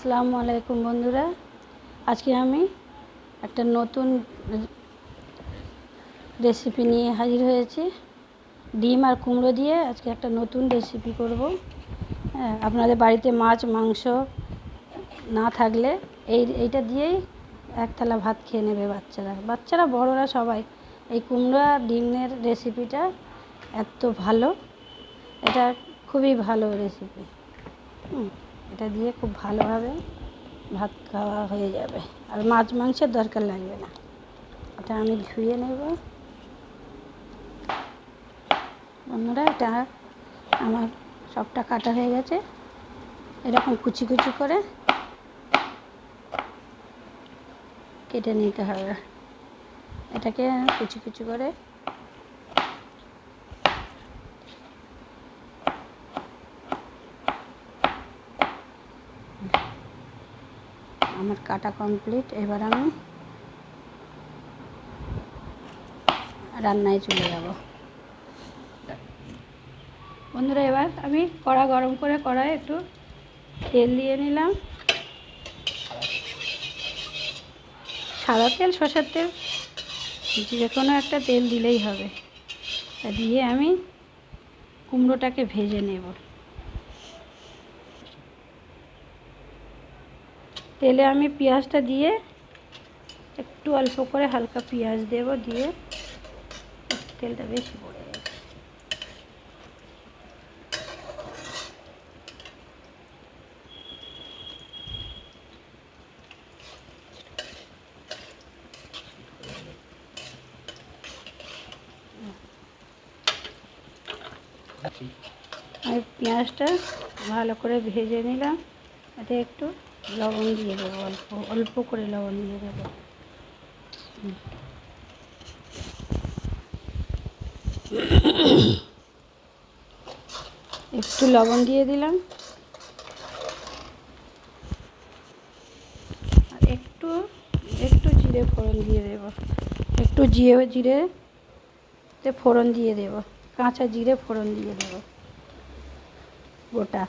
আসসালামু আলাইকুম বন্ধুরা। আজকে আমি একটা নতুন রেসিপি নিয়ে হাজির হয়েছি। ডিম আর কুমড়ো দিয়ে আজকে একটা নতুন রেসিপি করব। হ্যাঁ আপনাদের বাড়িতে মাছ, মাংস না থাকলে এই, এইটা দিয়েই এক থালা ভাত খেয়ে নেবে বাচ্চারা। বাচ্চারা, বড়রা সবাই, এই কুমড়ো আর ডিমের রেসিপিটা এত ভালো। এটা খুবই ভালো রেসিপি হুম। এটা দিয়ে খুব ভালোভাবে ভাত খাওয়া হয়ে যাবে। আর মাছ মাংসের দরকার লাগবে না। এটা আমি ধুয়ে নেব। বন্ধুরা, এটা আমার সবটা কাটা হয়ে গেছে। এরকম কুচি কুচি করে কেটে নিতে হবে। এটাকে কুচি কুচি করে আমার কাটা কমপ্লিট এবার আমি রান্নায় চলে যাব। বন্ধুরা, এবার আমি কড়া গরম করে কড়াই একটু তেল দিয়ে নিলাম। সাদা তেল, সর্ষের তেল, যে কোনো একটা তেল দিলেই হবে। তা দিয়ে আমি কুমড়োটাকে ভেজে নেব। তেলে আমি পেঁয়াজটা দিয়ে একটু অল্প করে হালকা পেঁয়াজ দেব দিয়ে তেলটা বেশি পড়ে আমি পেঁয়াজটা ভালো করে ভেজে নিলাম, এতে একটু লবণ দিয়ে দেবো অল্প অল্প করে লবণ দিয়ে দেবো। একটু লবণ দিয়ে দিলাম। আর একটু একটু জিরে ফোড়ন দিয়ে দেবো। একটু জিরে জিরে তে ফোড়ন দিয়ে দেবো। কাঁচা জিরে ফোড়ন দিয়ে দেবো। গোটা।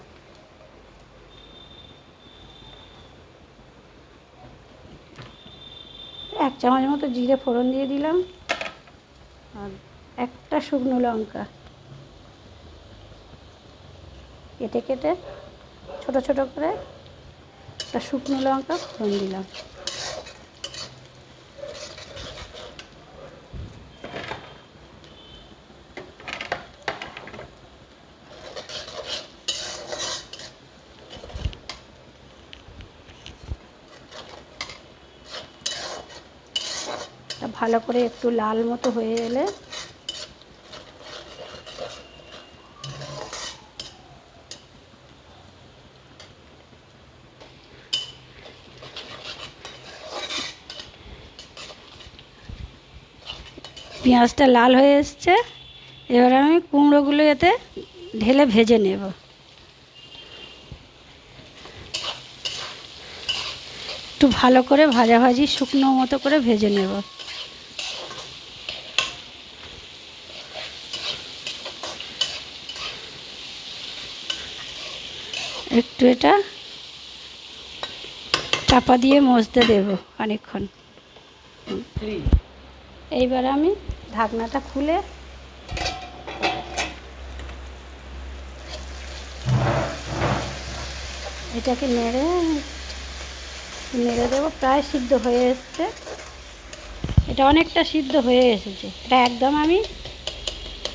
এক চামচ মতো জিরে ফোড়ন দিয়ে দিলাম আর একটা শুকনো লঙ্কা। কেটে কেটে ছোট ছোট করে একটা শুকনো লঙ্কা ফোড়ন দিলাম। ভালো করে একটু লাল মতো হয়ে এলে পেঁয়াজটা লাল হয়ে এসছে। এবার আমি কুমড়োগুলো এতে ঢেলে ভেজে নেব। ভালো করে ভাজাভাজি শুকনো মতো করে ভেজে নেব। একটু এটা চাপা দিয়ে মজতে দেব অনেকক্ষণ এইবার আমি ঢাকনাটা খুলে এটাকে নেড়ে নেড়ে দেবো, প্রায় সিদ্ধ হয়ে এসছে। এটা অনেকটা সিদ্ধ হয়ে এসেছে। এটা একদম আমি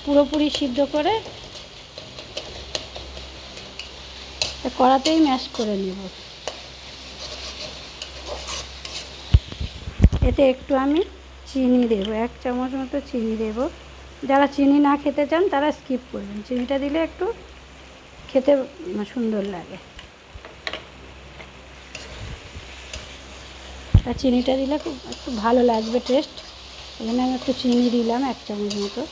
পুরোপুরি সিদ্ধ করে কড়াতেই ম্যাশ করে নেব। এতে একটু আমি চিনি দেবো, এক চামচ মতো চিনি দেবো। যারা চিনি না খেতে চান তারা স্কিপ করবেন। চিনিটা দিলে একটু খেতে সুন্দর লাগে। আর চিনিটা দিলে খুব একটু ভালো লাগবে টেস্ট এখানে আমি একটু চিনি দিলাম, এক চামচ মতো।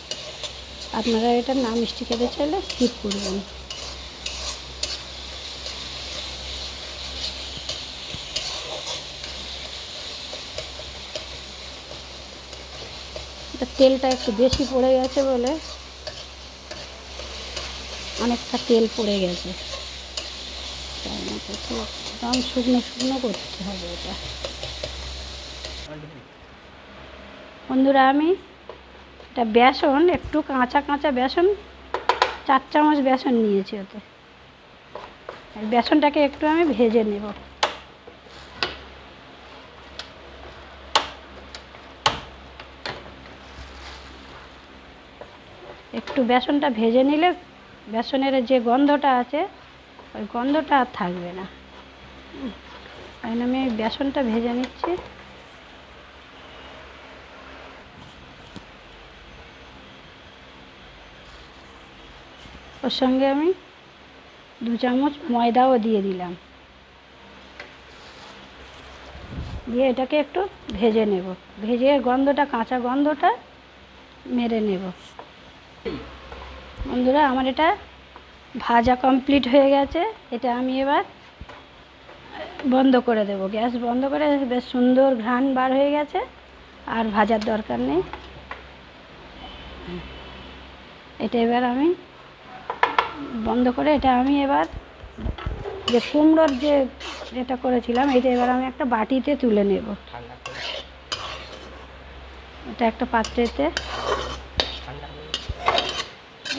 আপনারা এটা না মিষ্টি খেতে চাইলে স্কিপ করবেন। তেলটা একটু বেশি পড়ে গেছে বলে অনেকটা তেল পড়ে গেছে। একদম শুকনো শুকনো করতে হবে এটা। বন্ধুরা, আমি এটা বেসন, একটু কাঁচা কাঁচা বেসন, চার চামচ বেসন নিয়েছি ওতে। বেসনটাকে একটু আমি ভেজে নেব। একটু বেসনটা ভেজে নিলে বেসনের যে গন্ধটা আছে, ওই গন্ধটা আর থাকবে না। তাই আমি বেসনটা ভেজে নিচ্ছি। ওর সঙ্গে আমি দু চামচ ময়দাও দিয়ে দিলাম। দিয়ে এটাকে একটু ভেজে নেব। ভেজে গন্ধটা, কাঁচা গন্ধটা মেরে নেব। বন্ধুরা, আমার এটা ভাজা কমপ্লিট হয়ে গেছে। এটা আমি এবার বন্ধ করে দেব। গ্যাস বন্ধ করে বেশ সুন্দর ঘ্রাণ বার হয়ে গেছে। আর ভাজার দরকার নেই। এটা এবার আমি বন্ধ করে, এটা আমি এবার যে কুমড়োর যে এটা করেছিলাম, এটা এবার আমি একটা বাটিতে তুলে নেব। এটা একটা পাত্রেতে।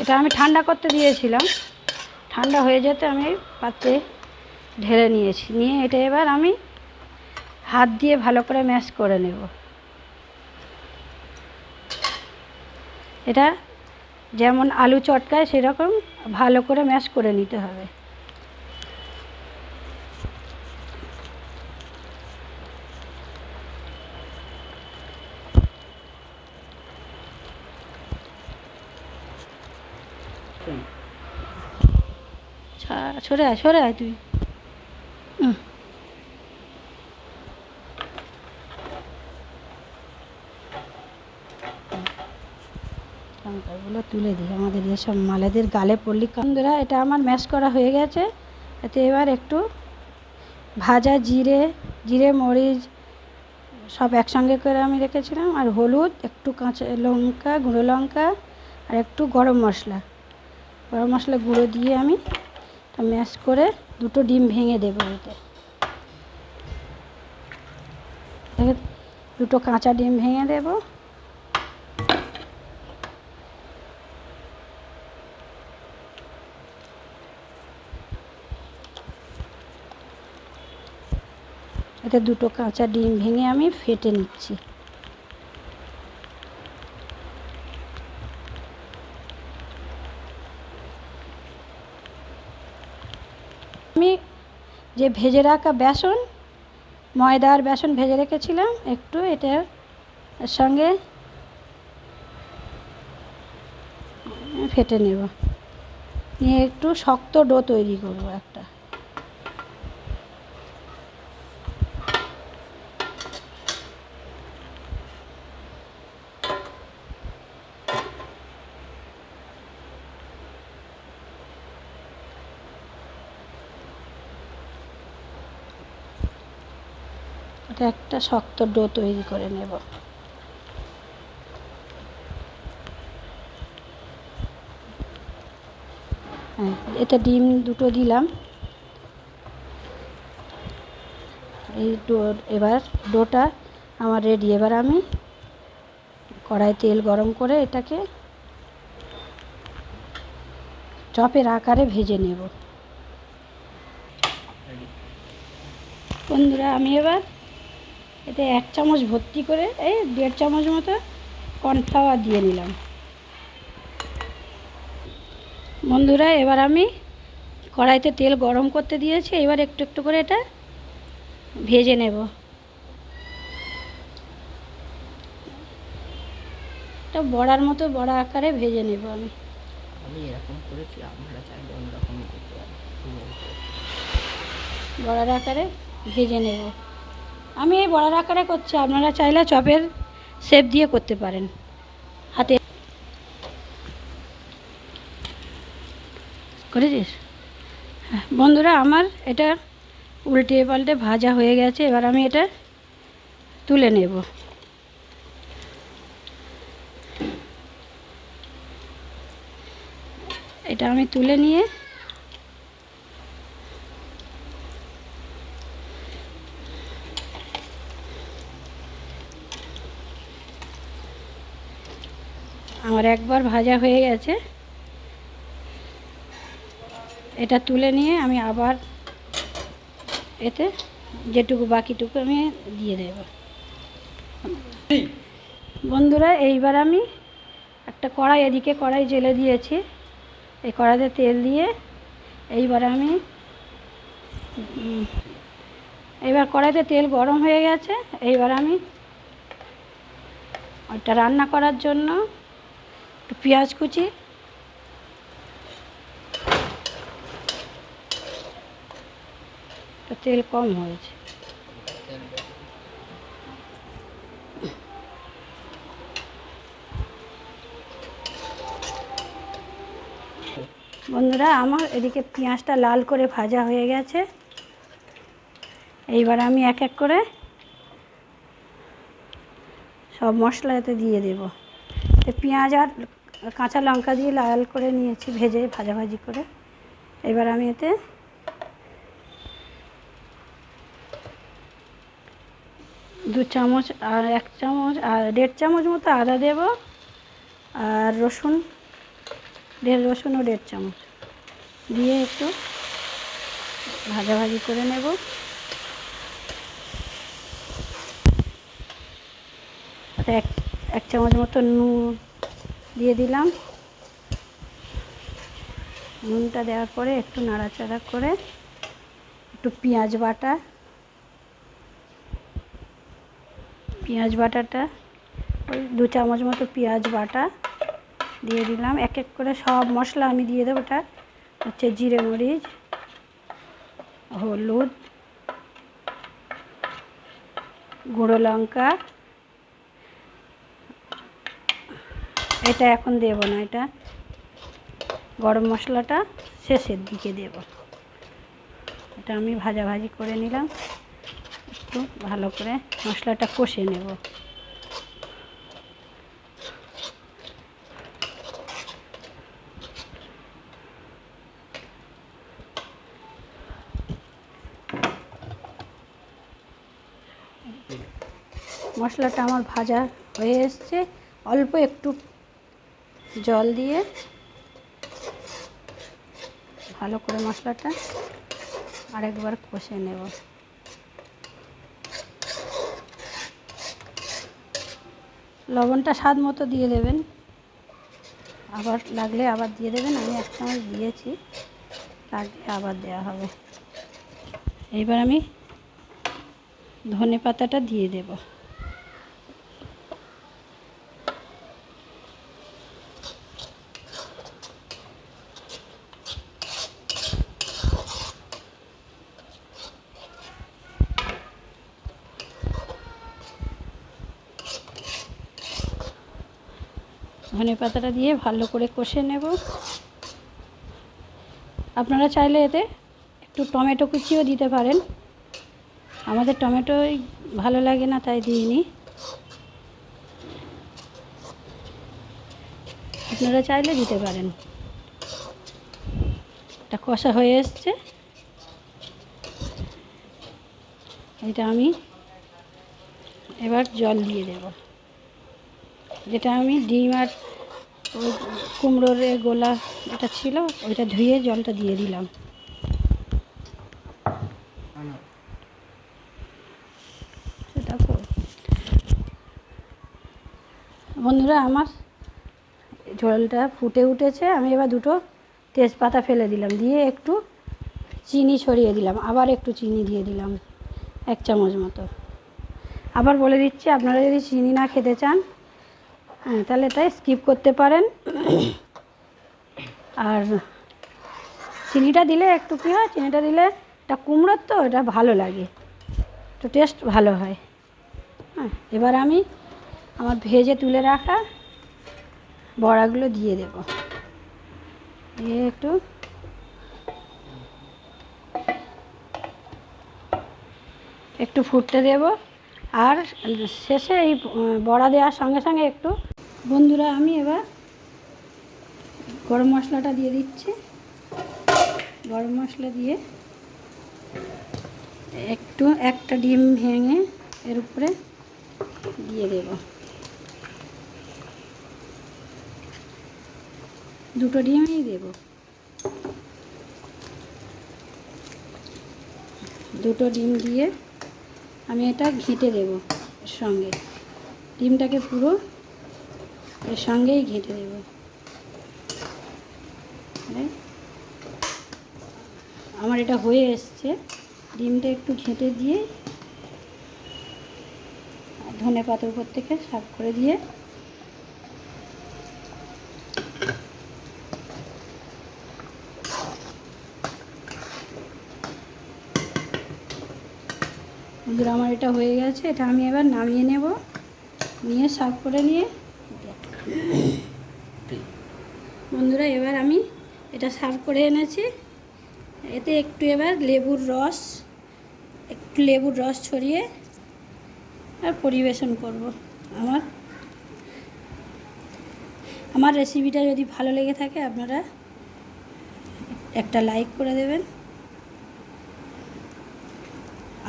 এটা আমি ঠান্ডা করতে দিয়েছিলাম। ঠান্ডা হয়ে যেতে আমি পাত্রে ঢেলে নিয়েছি। নিয়ে এটা এবার আমি হাত দিয়ে ভালো করে ম্যাশ করে নেব। এটা যেমন আলু চটকায় সেরকম ভালো করে ম্যাশ করে নিতে হবে। সরে আয় সরে আয় তুই। তুলে দিই। আমাদের এসব মালেদের গালে পড়লি কান্দরা এটা আমার ম্যাশ করা হয়ে গেছে। এতে এবার একটু ভাজা জিরে জিরে, মরিচ, সব একসঙ্গে করে আমি রেখেছিলাম। আর হলুদ, একটু কাঁচা লঙ্কা, গুঁড়ো লঙ্কা, আর একটু গরম মশলা। গরম মশলা গুঁড়ো দিয়ে আমি ম্যাশ করে দুটো ডিম ভেঙে দেবো এতে। দুটো কাঁচা ডিম ভেঙে দেবো। এতে দুটো কাঁচা ডিম ভেঙে আমি ফেটে নিচ্ছি। আমি যে ভেজে রাখা বেসন ময়দা আর বেসন ভেজে রেখেছিলাম, একটু এটার সঙ্গে ফেটে নেব। নিয়ে একটু শক্ত ডো তৈরি করব একটা এটা একটা শক্ত ডো তৈরি করে নেব। হ্যাঁ এতে ডিম দুটো দিলাম। এই ডো, এবার ডোটা আমার রেডি এবার আমি কড়াই তেল গরম করে এটাকে চপের আকারে ভেজে নেব। বন্ধুরা, আমি এবার এতে এক চামচ ভর্তি করে এই দেড় চামচ মতো কর্নফ্লাওয়ার দিয়ে নিলাম। বন্ধুরা এবার আমি কড়াইতে তেল গরম করতে দিয়েছি এবার একটু একটু করে এটা ভেজে নেব। এটা বড়ার মতো বড়া আকারে ভেজে নেব আমি। আমি এরকম করেছি আপনারা চাইলে অন্যরকম করতে পারেন। বড়ার আকারে ভেজে নেব। আমি এই বড়ার আকারে করছি, আপনারা চাইলে চপের শেপ দিয়ে করতে পারেন। হাতে করেছিস? হ্যাঁ বন্ধুরা, আমার এটা উল্টে পাল্টে ভাজা হয়ে গেছে, এবার আমি এটা তুলে নেব। এটা আমি তুলে নিয়ে একবার ভাজা হয়ে গেছে। এটা তুলে নিয়ে আমি আবার এতে যেটুকু বাকিটুকু আমি দিয়ে দেব। বন্ধুরা, এইবার আমি একটা কড়াই, এদিকে কড়াই জেলে দিয়েছি। এই কড়াইতে তেল দিয়ে এইবার আমি এইবার কড়াইতে তেল গরম হয়ে গেছে। এইবার আমি ওইটা রান্না করার জন্য একটু পেঁয়াজ কুচি। তেল কম হয়েছে। বন্ধুরা, আমার এদিকে পেঁয়াজটা লাল করে ভাজা হয়ে গেছে। এইবার আমি এক এক করে সব মশলা এতে দিয়ে দেব। পেঁয়াজ আর কাঁচা লঙ্কা দিয়ে লাল করে নিয়েছি, ভেজে ভাজাভাজি করে। এবার আমি এতে দু চামচ আর এক চামচ আর দেড় চামচ মতো আদা দেব আর রসুন, দেড় রসুন ও দেড় চামচ। দিয়ে একটু ভাজাভাজি করে নেব। এক এক চামচ মতো নুন দিয়ে দিলাম। নুনটা দেওয়ার পরে একটু নাড়াচাড়া করে একটু পেঁয়াজ বাটা। পেঁয়াজ বাটাটা, ওই দু চামচ মতো পেঁয়াজ বাটা দিয়ে দিলাম। এক এক করে সব মশলা আমি দিয়ে দেবো। ওটা হচ্ছে জিরে মরিচ, হলুদ, গুঁড়ো লঙ্কা এটা এখন দেব না, এটা গরম মশলাটা শেষের দিকে দেব। এটা আমি ভাজা ভাজি করে নিলাম, একটু ভালো করে মশলাটা কষে নেব। মশলাটা আমার ভাজা হয়ে এসছে, অল্প একটু জল দিয়ে ভালো করে মশলাটা আরেকবার কষে নেব। লবণটা স্বাদ মতো দিয়ে দেবেন। আবার লাগলে আবার দিয়ে দেবেন। আমি এক চামচ দিয়েছি, লাগলে আবার দেওয়া হবে। এইবার আমি ধনে পাতাটা দিয়ে দেব। ধনে পাতাটা দিয়ে ভালো করে কষে নেব। আপনারা চাইলে এতে একটু টমেটো কুচিও দিতে পারেন। আমাদের টমেটোই ভালো লাগে না, তাই দিইনি। আপনারা চাইলে দিতে পারেন। এটা কষা হয়ে এসছে। এটা আমি এবার জল দিয়ে দেব। যেটা আমি ডিম আর ওই কুমড়োর গোলা এটা ছিল, ওইটা ধুয়ে জলটা দিয়ে দিলাম। বন্ধুরা আমার ঝোলটা ফুটে উঠেছে, আমি এবার দুটো তেজপাতা ফেলে দিলাম, দিয়ে একটু চিনি ছড়িয়ে দিলাম, আবার একটু চিনি দিয়ে দিলাম, এক চামচ মতো। আবার বলে দিচ্ছি, আপনারা যদি চিনি না খেতে চান হ্যাঁ তাহলে এটাই স্কিপ করতে পারেন। আর চিনিটা দিলে একটু কী হয়, চিনিটা দিলে এটা কুমড়োর তো, এটা ভালো লাগে। তো টেস্ট ভালো হয়। হ্যাঁ এবার আমি আমার ভেজে তুলে রাখা বড়াগুলো দিয়ে দেব। দিয়ে একটু একটু ফুটতে দেব। আর শেষে এই বড়া দেওয়ার সঙ্গে সঙ্গে একটু বন্ধুরা, আমি এবার গরম মশলাটা দিয়ে দিচ্ছি। গরম মশলা দিয়ে একটু, একটা ডিম ভেঙে এর উপরে দিয়ে দেব। দুটো ডিমই দেবো। দুটো ডিম দিয়ে আমি এটা ঘেঁটে দেব সঙ্গে। ডিমটাকে পুরো এর সঙ্গেই ঘেঁটে দেব। আমার এটা হয়ে এসছে। ডিমটা একটু ঘেঁটে দিয়ে ধনে পাতার উপর থেকে সাফ করে দিয়ে আমার এটা হয়ে গেছে। এটা আমি এবার নামিয়ে নেব। নিয়ে সাফ করে নিয়ে বন্ধুরা, এবার আমি এটা সার্ভ করে এনেছি। এতে একটু এবার লেবুর রস, একটু লেবুর রস ছড়িয়ে আর পরিবেশন করব। আমার আমার রেসিপিটা যদি ভালো লেগে থাকে, আপনারা একটা লাইক করে দেবেন।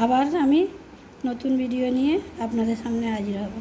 আবার আমি নতুন ভিডিও নিয়ে আপনাদের সামনে হাজির হব।